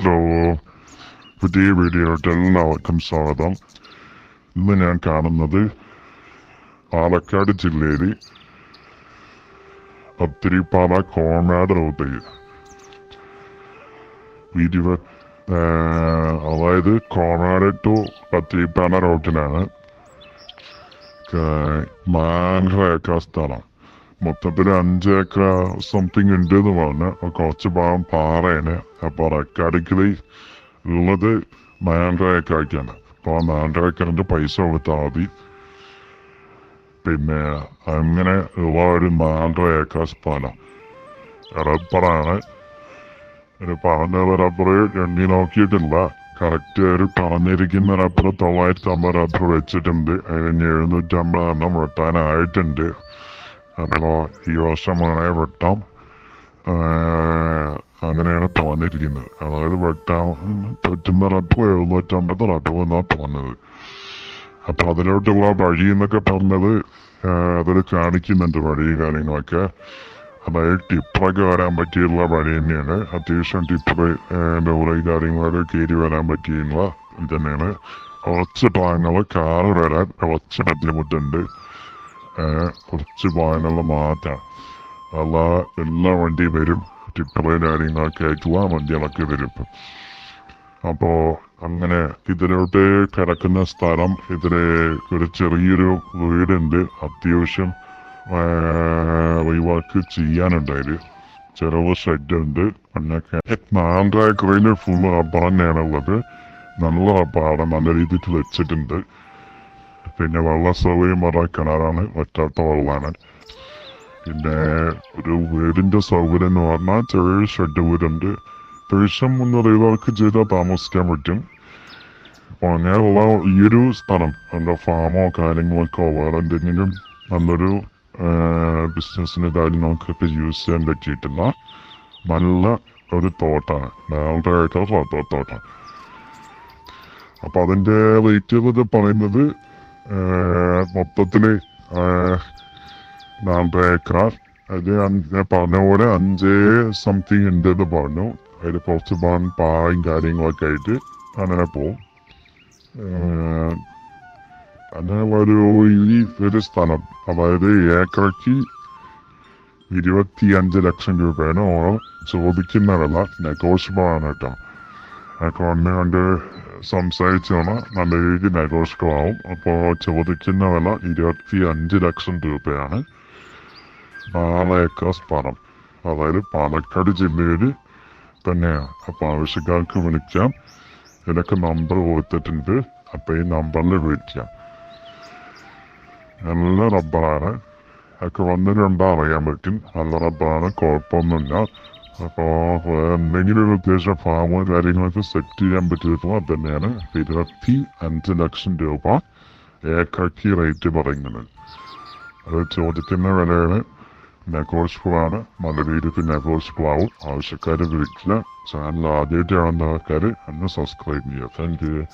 Hello പുതിയ വീഡിയോയിട്ട് എല്ലാവർക്കും സ്വാഗതം ഇന്ന് ഞാൻ കാണുന്നത് പാലക്കാട് ജില്ലയിൽ അത്തിരിപ്പാറ കോമാട് റോഡിൽ ഇരുപ അതായത് കോമാട് ടു അത്തിരിപ്പാറ റോഡിലാണ് ഏക്കർ സ്ഥലം മൊത്തത്തിൽ അഞ്ച് ഏക്കർ സംതിങ് ഉണ്ട് എന്ന് പറഞ്ഞ കുറച്ച് ഭാഗം പാറയാണ്. അപ്പോൾ റെക്കാർഡിക്കലി ഉള്ളത് നാലര ആക്കിയാണ് അപ്പോൾ ആ നാലര ഏക്കറിന്റെ പൈസ കൊടുത്താൽ മതി. പിന്നെ അങ്ങനെ ഉള്ള ഒരു നാലര ഏക്കർ സ്ഥലം. റബ്ബറാണ് ഒരു പറഞ്ഞത് റബ്ബർ എണ്ണി നോക്കിയിട്ടില്ല. കറക്റ്റ് ഒരു പറഞ്ഞിരിക്കുന്ന റബ്ബർ തൊള്ളായിരത്തി അമ്പത് റബ്ബർ വെച്ചിട്ടുണ്ട്. അതിന് എഴുന്നൂറ്റമ്പത് എണ്ണം വെട്ടാനായിട്ടുണ്ട്. അപ്പോൾ ഈ വർഷം വേണേ വെട്ടാം അങ്ങനെയാണ് തോന്നിയിരിക്കുന്നത്. അതായത് വെട്ടാൻ പറ്റുന്ന റബ്ബർ എഴുന്നൂറ്റമ്പത് റബ്ബർ എന്നാണ് തോന്നുന്നത്. അപ്പൊ അതിലോട്ടുള്ള വഴി എന്നൊക്കെ പറഞ്ഞത് അതിൽ കാണിക്കുന്നുണ്ട് വഴി കാര്യങ്ങളൊക്കെ. അതായത് ടിപ്പറൊക്കെ വരാൻ പറ്റിയുള്ള വഴി തന്നെയാണ്. അത്യാവശ്യം ടിപ്പറ് ലോറി കാര്യങ്ങളൊക്കെ കയറി വരാൻ പറ്റിയുള്ള ഇത് തന്നെയാണ് കുറച്ച് ഭാഗങ്ങൾ കാറ് വരാൻ കുറച്ച് ബുദ്ധിമുട്ടുണ്ട്. കുറച്ച് വായനുള്ള മാറ്റാണ് അല്ല എല്ലാ വണ്ടിയും വരും. ടിപ്പറ് കാര്യങ്ങളൊക്കെ ആയിട്ടുള്ള വണ്ടികളൊക്കെ വരും. അപ്പോ അങ്ങനെ ഇതിലോട്ട് കിടക്കുന്ന സ്ഥലം ഇതിൽ ഒരു ചെറിയൊരു വീടുണ്ട്. അത്യാവശ്യം ഒഴിവാക്ക് ചെയ്യാനുണ്ടായത് ചെറിയ ഷെഡ് ഉണ്ട് പിന്നെ നാലര ഏക്കറിൽ ഫുള്ള് റബ്ബർ നല്ല റബ്ബറാണ് നല്ല രീതിയിൽ വെച്ചിട്ടുണ്ട്. പിന്നെ വെള്ള സൗകര്യം കിണറാണ് ഒറ്റാത്ത വെള്ളമാണ്. പിന്നെ ഒരു വീടിന്റെ സൗകര്യം എന്ന് പറഞ്ഞാൽ ചെറിയ ഷെഡ് വീടുണ്ട്. അത്യാവശ്യം മുന്നറിയവർക്ക് ചെയ്താൽ താമസിക്കാൻ പറ്റും. അപ്പൊ അങ്ങനെയുള്ള ഈ ഒരു സ്ഥലം എന്താ ഫാമോ കാര്യങ്ങളൊക്കെ വേറെ എന്തെങ്കിലും നല്ലൊരു ബിസിനസ്സിന് കാര്യം കാര്യങ്ങൾക്കൊക്കെ യൂസ് ചെയ്യാൻ പറ്റിയിട്ടില്ല. നല്ല ഒരു തോട്ടാണ്. നാളെ ആയിട്ടുള്ള റബ്ബർ തോട്ടം അപ്പൊ അതിന്റെ റേറ്റ് പറയുന്നത് ഏഹ്, മൊത്തത്തിൽ ഏഹ്, നാലര ഏക്കർ അത് ഞാൻ പറഞ്ഞ പോലെ അഞ്ച് സംതിങ് ഉണ്ട് എന്ന് പറഞ്ഞു. അതിൽ കുറച്ച് പാൻ പായും കാര്യങ്ങളൊക്കെ ആയിട്ട് അങ്ങനെ പോവും. അങ്ങനെ ഒരു ഈ ഒരു സ്ഥലം അതായത് ഏക്കറയ്ക്ക് ഇരുപത്തി അഞ്ച് ലക്ഷം രൂപയാണ് ഓണം ചോദിക്കുന്ന വില. നെഗോഷ്യബിൾ ആണ് കേട്ടോ കണ്ട് സംസാരിച്ചാണ്. നല്ല രീതിയിൽ നെഗോഷ്യബിളാവും അപ്പോൾ ചോദിക്കുന്ന വില ഇരുപത്തി അഞ്ച് ലക്ഷം രൂപയാണ്. നാല് ഏക്കർ സ്ഥലം അതായത് പാലക്കാട് ജില്ലയിൽ തന്നെയാണ്. അപ്പോൾ ആവശ്യക്കാർക്ക് വിളിക്കാം. ഇതിനൊക്കെ നമ്പർ കൊടുത്തിട്ടുണ്ട്. അപ്പോൾ ഈ നമ്പറിൽ വിളിക്കാം. നല്ല റബ്ബറാണ് ഒക്കെ വന്നിട്ടുണ്ടോ അറിയാൻ പറ്റും. നല്ല റബ്ബറാണ് കുഴപ്പമൊന്നുമില്ല. അപ്പോൾ എന്തെങ്കിലും ഒരു ഉദ്ദേശം ഫാമോ കാര്യങ്ങളൊക്കെ സെറ്റ് ചെയ്യാൻ പറ്റിയിട്ടുള്ള അത് തന്നെയാണ്. ഇരുപത്തി അഞ്ച് ലക്ഷം രൂപ ഏക്കർക്ക് റേറ്റ് പറയുന്നത്. അത് ചോദിക്കുന്ന വിലയാണ്. നെഗോഷ്യബിൾ ആണ് നല്ല രീതിയിൽ നെഗോഷ്യബിൾ ആവും. ആവശ്യക്കാർ വിളിക്കില്ല. ചാനൽ ആദ്യമായിട്ട് കാണുന്ന ആൾക്കാർ അന്ന് സബ്സ്ക്രൈബ് ചെയ്യുക. Thank you